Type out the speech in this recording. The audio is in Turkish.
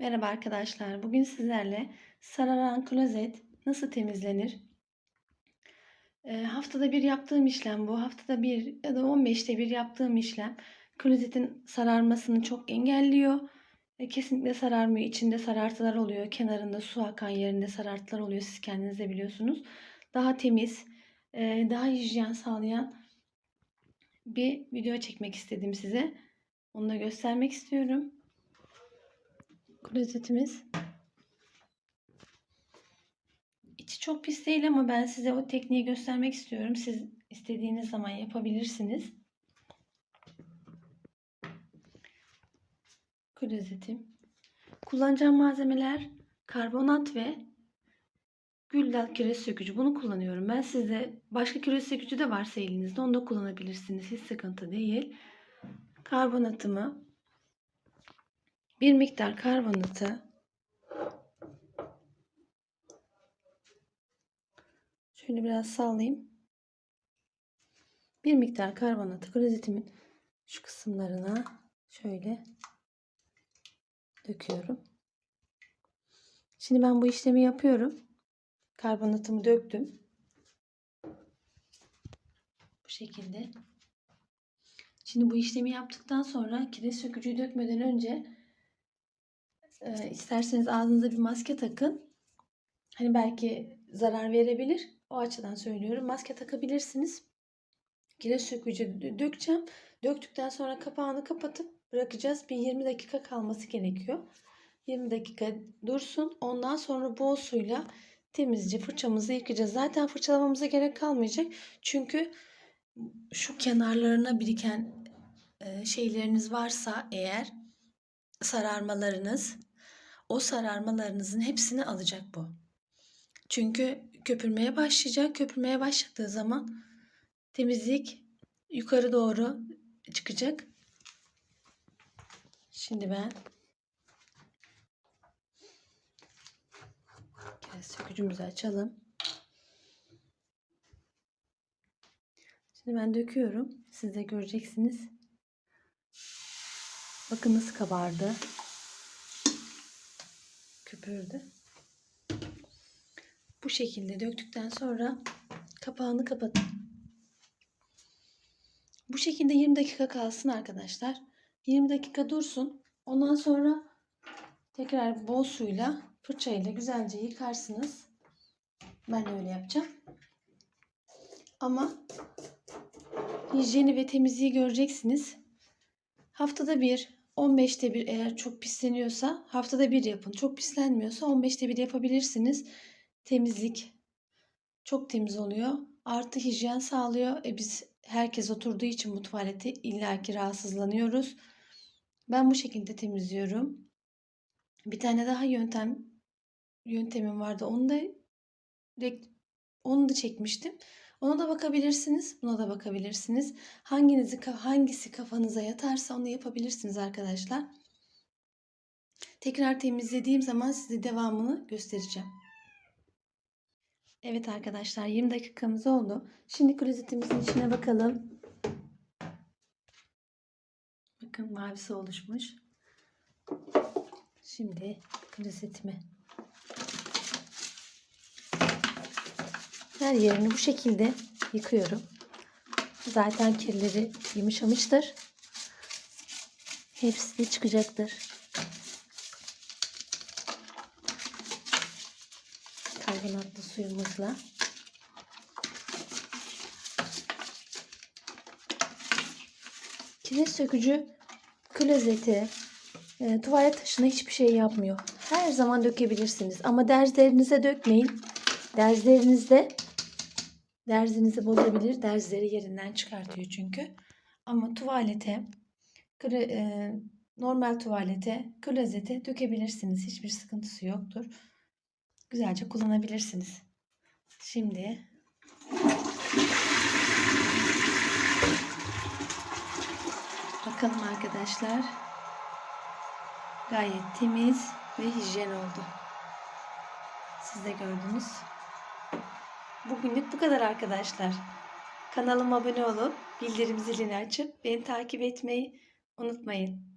Merhaba arkadaşlar. Bugün sizlerle sararan klozet nasıl temizlenir? Eee, haftada bir yaptığım işlem bu. Haftada bir ya da 15'te bir yaptığım işlem klozetin sararmasını çok engelliyor. Ve kesinlikle sararmıyor. İçinde sarartılar oluyor. Kenarında su akan yerinde sarartılar oluyor. Siz kendiniz de biliyorsunuz. Daha temiz, eee, daha hijyen sağlayan bir video çekmek istedim size. Onu da göstermek istiyorum. Klozetimiz. İçi çok pis değil ama ben size o tekniği göstermek istiyorum. Siz istediğiniz zaman yapabilirsiniz. Klozetim. Kullanacağım malzemeler karbonat ve güldal kireç sökücü. Bunu kullanıyorum. Ben size başka kireç sökücü de varsa elinizde onu da kullanabilirsiniz. Hiç sıkıntı değil. Karbonatımı bir miktar karbonatı şöyle biraz sallayayım. Bir miktar karbonatı klozetimin şu kısımlarına şöyle döküyorum. Şimdi ben bu işlemi yapıyorum. Karbonatımı döktüm. Bu şekilde. Şimdi bu işlemi yaptıktan sonra kireç sökücüyü dökmeden önce e, isterseniz ağzınıza bir maske takın. Hani belki zarar verebilir. O açıdan söylüyorum. Maske takabilirsiniz. Kireç sökücü dökeceğim. Döktükten sonra kapağını kapatıp bırakacağız. Bir 20 dakika kalması gerekiyor. 20 dakika dursun. Ondan sonra bol suyla temizce fırçamızı yıkayacağız. Zaten fırçalamamıza gerek kalmayacak. Çünkü şu kenarlarına biriken şeyleriniz varsa eğer sararmalarınız o sararmalarınızın hepsini alacak bu. Çünkü köpürmeye başlayacak. Köpürmeye başladığı zaman temizlik yukarı doğru çıkacak. Şimdi ben Biraz sökücümüzü açalım. Şimdi ben döküyorum. Siz de göreceksiniz. Bakın nasıl kabardı. Köpürdü. Bu şekilde döktükten sonra kapağını kapatın. Bu şekilde 20 dakika kalsın arkadaşlar. 20 dakika dursun. Ondan sonra tekrar bol suyla fırçayla güzelce yıkarsınız. Ben öyle yapacağım. Ama hijyeni ve temizliği göreceksiniz. Haftada bir, 15'te bir eğer çok pisleniyorsa haftada bir yapın. Çok pislenmiyorsa 15'te bir yapabilirsiniz. Temizlik çok temiz oluyor. Artı hijyen sağlıyor. E biz herkes oturduğu için bu tuvalete illaki rahatsızlanıyoruz. Ben bu şekilde temizliyorum. Bir tane daha yöntem yöntemim vardı. Onu da onu da çekmiştim. Ona da bakabilirsiniz. Buna da bakabilirsiniz. Hanginizi hangisi kafanıza yatarsa onu yapabilirsiniz arkadaşlar. Tekrar temizlediğim zaman size devamını göstereceğim. Evet arkadaşlar 20 dakikamız oldu. Şimdi klozetimizin içine bakalım. Bakın mavisi oluşmuş. Şimdi klozetimi her yerini bu şekilde yıkıyorum. Zaten kirleri yumuşamıştır. Hepsi çıkacaktır. Karbonatlı suyumuzla. Kireç sökücü klozeti, e, tuvalet taşına hiçbir şey yapmıyor. Her zaman dökebilirsiniz ama derzlerinize dökmeyin. Derzlerinizde derzinizi bozabilir. Derzleri yerinden çıkartıyor çünkü. Ama tuvalete e, normal tuvalete, klozete dökebilirsiniz. Hiçbir sıkıntısı yoktur. Güzelce kullanabilirsiniz. Şimdi bakalım arkadaşlar. Gayet temiz ve hijyen oldu. Siz de gördünüz. Bugünlük bu kadar arkadaşlar. Kanalıma abone olup bildirim zilini açıp beni takip etmeyi unutmayın.